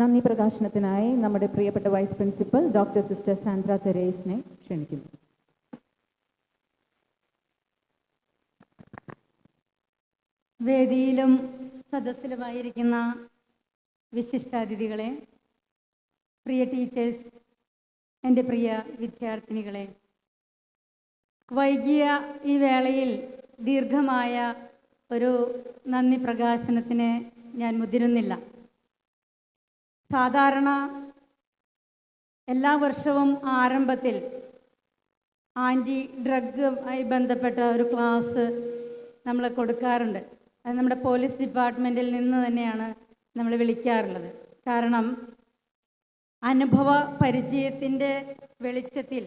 നന്ദി പ്രകാശനത്തിനായി നമ്മുടെ പ്രിയപ്പെട്ട vice principal doctor sister Sandra തെരേസിനെ ക്ഷണിക്കുന്നു. വേദിയിലും സദസ്സിലുമായിരിക്കുന്ന വിശിഷ്ടാതിഥികളെ പ്രിയ ടീച്ചേഴ്സ് എന്റെ പ്രിയ വിദ്യാർത്ഥിനികളെ വൈകിയ ഈ വേളയിൽ ദീർഘമായ ഒരു നന്ദി പ്രകാശനത്തിന് ഞാൻ മുതിരുന്നില്ല. സാധാരണ എല്ലാ വർഷവും ആരംഭത്തിൽ ആന്റി ഡ്രഗുമായി ബന്ധപ്പെട്ട ഒരു ക്ലാസ് നമ്മൾ കൊടുക്കാറുണ്ട്. അത് നമ്മുടെ പോലീസ് ഡിപ്പാർട്ട്മെന്റിൽ നിന്ന് തന്നെയാണ് നമ്മൾ വിളിക്കാറുള്ളത്. കാരണം അനുഭവ പരിചയത്തിന്റെ വെളിച്ചത്തിൽ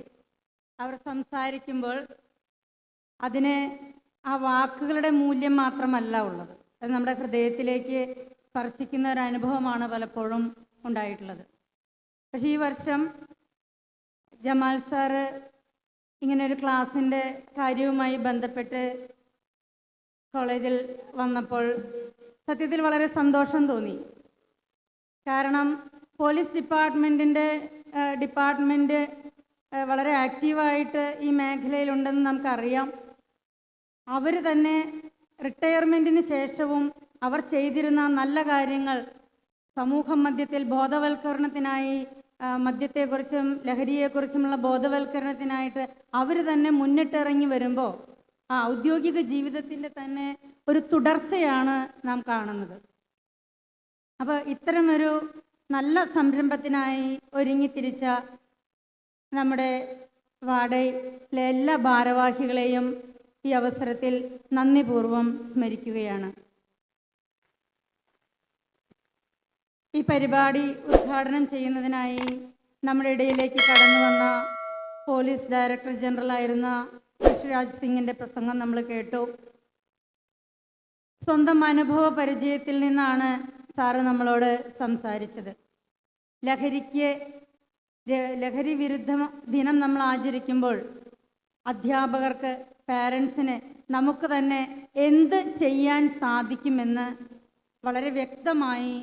അവർ സംസാരിക്കുമ്പോൾ അതിന് ആ വാക്കുകളുടെ മൂല്യം മാത്രമല്ല ഉള്ളത്. അത് നമ്മുടെ ഹൃദയത്തിലേക്ക് സ്പർശിക്കുന്ന ഒരു അനുഭവമാണ് പലപ്പോഴും ഉണ്ടായിട്ടുള്ളത്. പക്ഷേ ഈ വർഷം ജമാൽ സാറ് ഇങ്ങനെ ഒരു ക്ലാസ്സിന്റെ കാര്യവുമായി ബന്ധപ്പെട്ട് കോളേജിൽ വന്നപ്പോൾ സത്യത്തിൽ വളരെ സന്തോഷം തോന്നി. കാരണം പോലീസ് ഡിപ്പാർട്ട്മെന്റിന്റെ ഡിപ്പാർട്ട്മെന്റ് വളരെ ആക്റ്റീവായിട്ട് ഈ മേഖലയിലുണ്ടെന്ന് നമുക്കറിയാം. അവർ തന്നെ റിട്ടയർമെന്റിന് ശേഷവും അവർ ചെയ്തിരുന്ന നല്ല കാര്യങ്ങൾ സമൂഹ മധ്യത്തിൽ ബോധവൽക്കരണത്തിനായി മദ്യത്തെക്കുറിച്ചും ലഹരിയെക്കുറിച്ചുമുള്ള ബോധവൽക്കരണത്തിനായിട്ട് അവർ തന്നെ മുന്നിട്ടിറങ്ങി വരുമ്പോൾ ആ ഔദ്യോഗിക ജീവിതത്തിന്റെ തന്നെ ഒരു തുടർച്ചയാണ് നാം കാണുന്നത്. അപ്പോൾ ഇത്തരമൊരു നല്ല സംരംഭത്തിനായി ഒരുങ്ങി തിരിച്ച നമ്മുടെ വാടയിലെ എല്ലാ ഭാരവാഹികളെയും ഈ അവസരത്തിൽ നന്ദിപൂർവം സ്മരിക്കുകയാണ്. ഈ പരിപാടി ഉദ്ഘാടനം ചെയ്യുന്നതിനായി നമ്മുടെ ഇടയിലേക്ക് കടന്നു വന്ന പോലീസ് ഡയറക്ടർ ജനറൽ ആയിരുന്ന ഋഷിരാജ് സിംഗിന്റെ പ്രസംഗം നമ്മൾ കേട്ടു. സ്വന്തം അനുഭവ പരിചയത്തിൽ നിന്നാണ് സാറ് നമ്മളോട് സംസാരിച്ചത്. ലഹരിക്ക് ലഹരി വിരുദ്ധ ദിനം നമ്മൾ ആചരിക്കുമ്പോൾ അധ്യാപകർക്ക് പാരൻസിന് നമുക്ക് തന്നെ എന്ത് ചെയ്യാൻ സാധിക്കുമെന്ന് വളരെ വ്യക്തമായി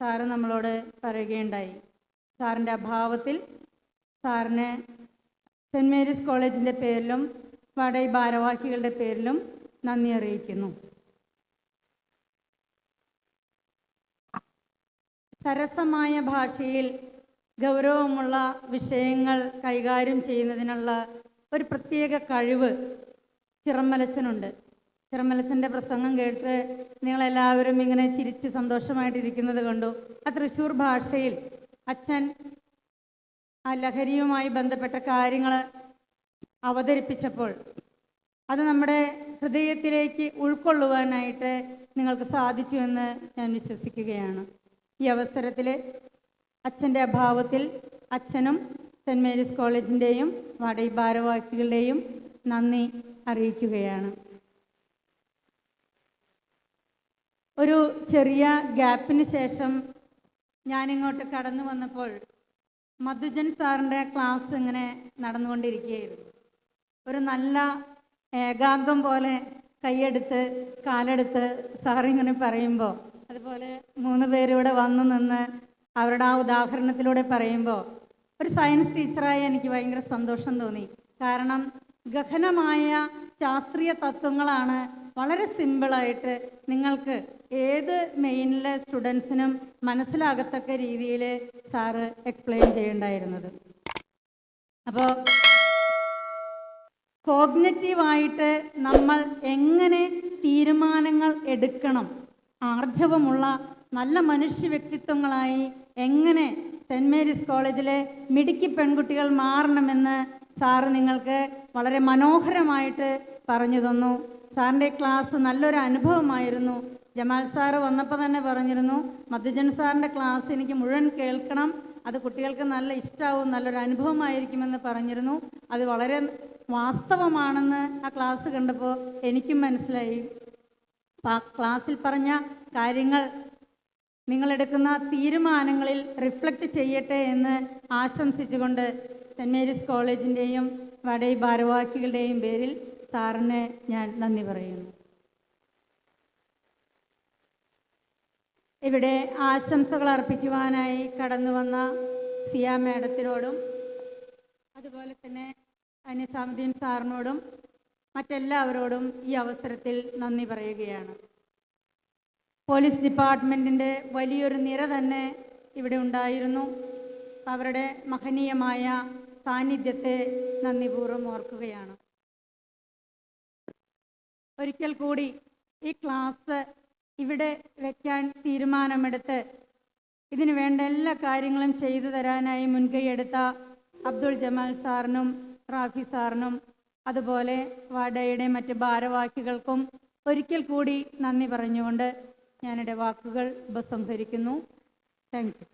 സാറ് നമ്മളോട് പറയുകയുണ്ടായി. സാറിന്റെ അഭാവത്തിൽ സാറിന് സെന്റ് മേരീസ് കോളേജിന്റെ പേരിലും വടൈ ഭാരവാഹികളുടെ പേരിലും നന്ദി അറിയിക്കുന്നു. സരസമായ ഭാഷയിൽ ഗൗരവമുള്ള വിഷയങ്ങൾ കൈകാര്യം ചെയ്യുന്നതിനുള്ള ഒരു പ്രത്യേക കഴിവ് ചിറമ്മലച്ചനുണ്ട്. ചിറമ്മലച്ചന്റെ പ്രസംഗം കേട്ട് നിങ്ങളെല്ലാവരും ഇങ്ങനെ ചിരിച്ച് സന്തോഷമായിട്ടിരിക്കുന്നത് കണ്ടു. ആ തൃശ്ശൂർ ഭാഷയിൽ അച്ഛൻ ആ ലഹരിയുമായി ബന്ധപ്പെട്ട കാര്യങ്ങൾ അവതരിപ്പിച്ചപ്പോൾ അത് നമ്മുടെ ഹൃദയത്തിലേക്ക് ഉൾക്കൊള്ളുവാനായിട്ട് നിങ്ങൾക്ക് സാധിച്ചു എന്ന് ഞാൻ വിശ്വസിക്കുകയാണ്. ഈ അവസരത്തിൽ അച്ഛന്റെ അഭാവത്തിൽ അച്ഛനും സെന്റ് മേരീസ് കോളേജിന്റെയും വാടകை ഭാരവാഹികളുടെയും നന്ദി അറിയിക്കുകയാണ്. ഒരു ചെറിയ ഗ്യാപ്പിന് ശേഷം ഞാനിങ്ങോട്ട് കടന്നു വന്നപ്പോൾ മധുജൻ സാറിന്റെ ക്ലാസ് ഇങ്ങനെ നടന്നുകൊണ്ടിരിക്കുകയായിരുന്നു. ഒരു നല്ല ഏകാന്തം പോലെ കൈയെടുത്ത് കാലെടുത്ത് സാറിങ്ങനെ പറയുമ്പോൾ അതുപോലെ മൂന്ന് പേരിവിടെ വന്നു നിന്ന് അവരുടെ ആ ഉദാഹരണത്തിലൂടെ പറയുമ്പോൾ ഒരു സയൻസ് ടീച്ചറായി എനിക്ക് ഭയങ്കര സന്തോഷം തോന്നി. കാരണം ഗഹനമായ ശാസ്ത്രീയ തത്വങ്ങളാണ് വളരെ സിമ്പിളായിട്ട് നിങ്ങൾക്ക് ഏത് മെയിനിലെ സ്റ്റുഡൻസിനും മനസ്സിലാകത്തക്ക രീതിയിൽ സാറ് എക്സ്പ്ലെയിൻ ചെയ്യേണ്ടായിരുന്നത്. അപ്പോൾ കോഗ്നറ്റീവായിട്ട് നമ്മൾ എങ്ങനെ തീരുമാനങ്ങൾ എടുക്കണം? ആർജവമുള്ള നല്ല മനുഷ്യ വ്യക്തിത്വങ്ങളായി എങ്ങനെ സെന്റ് മേരീസ് കോളേജിലെ മിടുക്കി പെൺകുട്ടികൾ മാറണമെന്ന് സാറ് നിങ്ങൾക്ക് വളരെ മനോഹരമായിട്ട് പറഞ്ഞു തന്നു. സാറിന്റെ ക്ലാസ് നല്ലൊരു അനുഭവമായിരുന്നു. ജമാൽ സാറ് വന്നപ്പോൾ തന്നെ പറഞ്ഞിരുന്നു മധുജൻ സാറിന്റെ ക്ലാസ് എനിക്ക് മുഴുവൻ കേൾക്കണം അത് കുട്ടികൾക്ക് നല്ല ഇഷ്ടമാവും നല്ലൊരു അനുഭവമായിരിക്കുമെന്ന് പറഞ്ഞിരുന്നു. അത് വളരെ വാസ്തവമാണെന്ന് ആ ക്ലാസ് കണ്ടപ്പോൾ എനിക്കും മനസ്സിലായി. അപ്പം ആ ക്ലാസ്സിൽ പറഞ്ഞ കാര്യങ്ങൾ നിങ്ങളെടുക്കുന്ന തീരുമാനങ്ങളിൽ റിഫ്ലക്റ്റ് ചെയ്യട്ടെ എന്ന് ആശംസിച്ചുകൊണ്ട് സെന്റ് മേരീസ് കോളേജിന്റെയും വടൈ ഭാരവാഹികളുടെയും പേരിൽ സാറിന് ഞാൻ നന്ദി പറയുന്നു. ഇവിടെ ആശംസകൾ അർപ്പിക്കുവാനായി കടന്നു വന്ന സിയ മേഡത്തിനോടും അതുപോലെ തന്നെ അനിസാമുദ്ദീൻ സാറിനോടും മറ്റെല്ലാവരോടും ഈ അവസരത്തിൽ നന്ദി പറയുകയാണ്. പോലീസ് ഡിപ്പാർട്ട്മെന്റിന്റെ വലിയൊരു നിര തന്നെ ഇവിടെ ഉണ്ടായിരുന്നു. അവരുടെ മഹനീയമായ സാന്നിധ്യത്തെ നന്ദിപൂർവം ഓർക്കുകയാണ്. ഒരിക്കൽ കൂടി ഈ ക്ലാസ് ഇവിടെ വയ്ക്കാൻ തീരുമാനമെടുത്ത് ഇതിനു വേണ്ട എല്ലാ കാര്യങ്ങളും ചെയ്തു തരാനായി മുൻകൈയെടുത്ത അബ്ദുൾ ജമാൽ സാറിനും റാഫി സാറിനും അതുപോലെ വാഡയുടെ മറ്റ് ഭാരവാഹികൾക്കും ഒരിക്കൽ കൂടി നന്ദി പറഞ്ഞുകൊണ്ട് ഞാനിടെ വാക്കുകൾ ഉപസംഹരിക്കുന്നു. Thank U